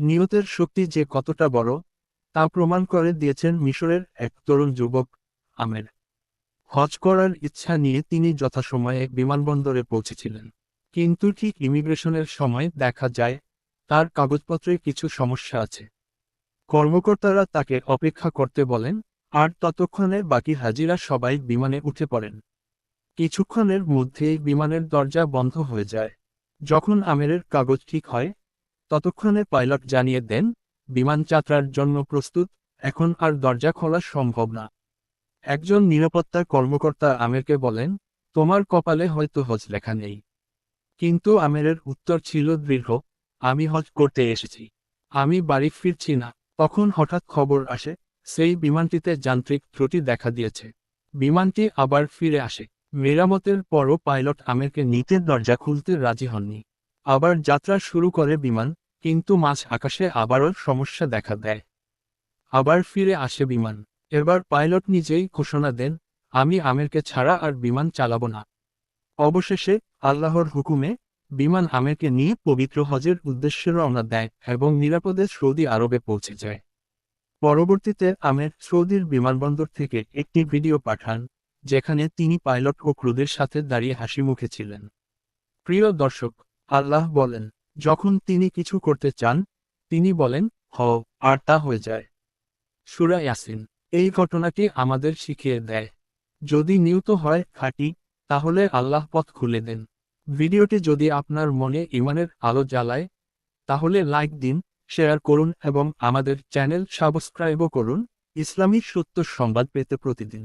নিয়তের শক্তি যে কতটা বড়, তা প্রমাণ করে দিয়েছেন মিশরের এক তরুণ যুবক, আমের। হজ করার ইচ্ছা নিয়ে তিনি যথাসময়ে বিমানবন্দরে পৌঁছেছিলেন। কিন্তু ঠিক ইমিগ্রেশনের সময় দেখা যায়, তার কাগজপত্রে কিছু সমস্যা আছে। কর্মকর্তারা তাকে অপেক্ষা করতে বলেন, আর ততক্ষণে বাকি হাজিরা সবাই বিমানে উঠে পড়েন। কিছুক্ষণের মধ্যেই বিমানের দরজা বন্ধ হয়ে যায়। যখন আমেরের কাগজ ঠিক হয় ততক্ষণে পাইলট জানিয়ে দেন, বিমান যাত্রার জন্য প্রস্তুত, এখন আর দরজা খোলা সম্ভব না। একজন নিরাপত্তা কর্মকর্তা আমেরকে বলেন, তোমার কপালে হয়তো হজ লেখা নেই। কিন্তু আমেরের উত্তর ছিল দৃঢ়, আমি হজ করতে এসেছি। আমি বাড়ি ফিরছি না। তখন হঠাৎ খবর আসে, সেই বিমানটিতে যান্ত্রিক ত্রুটি দেখা দিয়েছে। বিমানটি আবার ফিরে আসে। মেরামতের পরও পাইলট আমেরকে নিতে দরজা খুলতে রাজি হননি। আবার যাত্রা শুরু করে বিমান কিন্তু মাছ আকাশে আবারও সমস্যা দেখা দেয়। আবার ফিরে আসে বিমান। এবার পাইলট নিজেই ঘোষণা দেন, আমি আমেরকে ছাড়া আর বিমান চালাবো না। অবশেষে আল্লাহর হুকুমে বিমান আমেরকে নিয়ে পবিত্র হজের উদ্দেশ্যে রওনা দেয় এবং নিরাপদে সৌদি আরবে পৌঁছে যায়। পরবর্তীতে আমের সৌদির বিমানবন্দর থেকে একটি ভিডিও পাঠান, যেখানে তিনি পাইলট ও ক্রুদের সাথে দাঁড়িয়ে হাসি মুখে ছিলেন। প্রিয় দর্শক, আল্লাহ বলেন যখন তিনি কিছু করতে চান, তিনি বলেন হ আর তা হয়ে যায়। সুরা ইয়াসিন। এই ঘটনাটি আমাদের শিখিয়ে দেয়, যদি নিয়ত হয় খাঁটি, তাহলে আল্লাহ পথ খুলে দেন। ভিডিওটি যদি আপনার মনে ইমানের আলো জ্বালায়, তাহলে লাইক দিন, শেয়ার করুন এবং আমাদের চ্যানেল সাবস্ক্রাইবও করুন। ইসলামী সত্য সংবাদ পেতে প্রতিদিন।